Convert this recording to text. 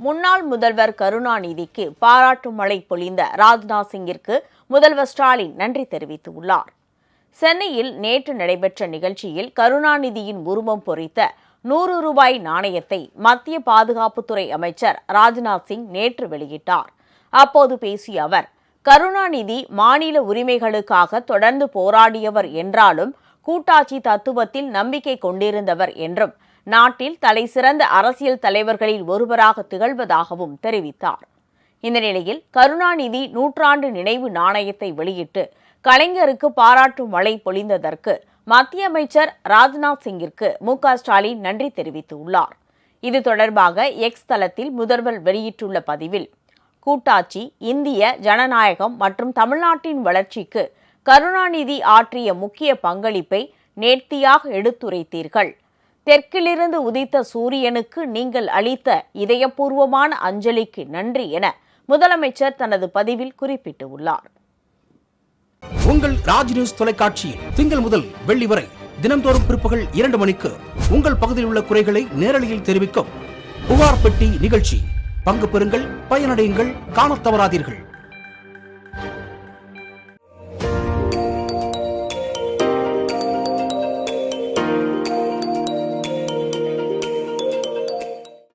முன்னாள் முதல்வர் கருணாநிதிக்கு பாராட்டு மழை பொழிந்த ராஜ்நாத் சிங்கிற்கு முதல்வர் ஸ்டாலின் நன்றி தெரிவித்துள்ளார். சென்னையில் நேற்று நடைபெற்ற நிகழ்ச்சியில் கருணாநிதியின் உருவம் பொறித்த நூறு ரூபாய் நாணயத்தை மத்திய பாதுகாப்புத்துறை அமைச்சர் ராஜ்நாத் சிங் நேற்று வெளியிட்டார். அப்போது பேசிய அவர் கருணாநிதி மாநில உரிமைகளுக்காக தொடர்ந்து போராடியவர் என்றாலும் கூட்டாட்சி தத்துவத்தில் நம்பிக்கை கொண்டிருந்தவர் என்றும் நாட்டில் தலைசிறந்த அரசியல் தலைவர்களில் ஒருவராக திகழ்வதாகவும் தெரிவித்தார். இந்த நிலையில் கருணாநிதி நூற்றாண்டு நினைவு நாணயத்தை வெளியிட்டு கலைஞருக்கு பாராட்டும் மழை பொழிந்ததற்கு மத்திய அமைச்சர் ராஜ்நாத் சிங்கிற்கு மு. ஸ்டாலின் நன்றி தெரிவித்துள்ளார். இது தொடர்பாக எக்ஸ் தளத்தில் முதல்வர் வெளியிட்டுள்ள பதிவில் கூட்டாட்சி இந்திய ஜனநாயகம் மற்றும் தமிழ்நாட்டின் வளர்ச்சிக்கு கருணாநிதி ஆற்றிய முக்கிய பங்களிப்பை நேர்த்தியாக எடுத்துரைத்தீர்கள். தெற்கிலிருந்து உதித்த சூரியனுக்கு நீங்கள் அளித்த இதயபூர்வமான அஞ்சலிக்கு நன்றி என முதலமைச்சர் தனது பதிவில் குறிப்பிட்டுள்ளார். உங்கள் ராஜ் நியூஸ் தொலைக்காட்சியில் திங்கள் முதல் வெள்ளி வரை தினந்தோறும் பிற்பகல் இரண்டு மணிக்கு உங்கள் பகுதியில் உள்ள குறைகளை நேரலையில் தெரிவிக்கும் புகார் பெட்டி நிகழ்ச்சி. பங்கு பெறுங்கள் பயனடையுங்கள் காண தவறாதீர்கள்.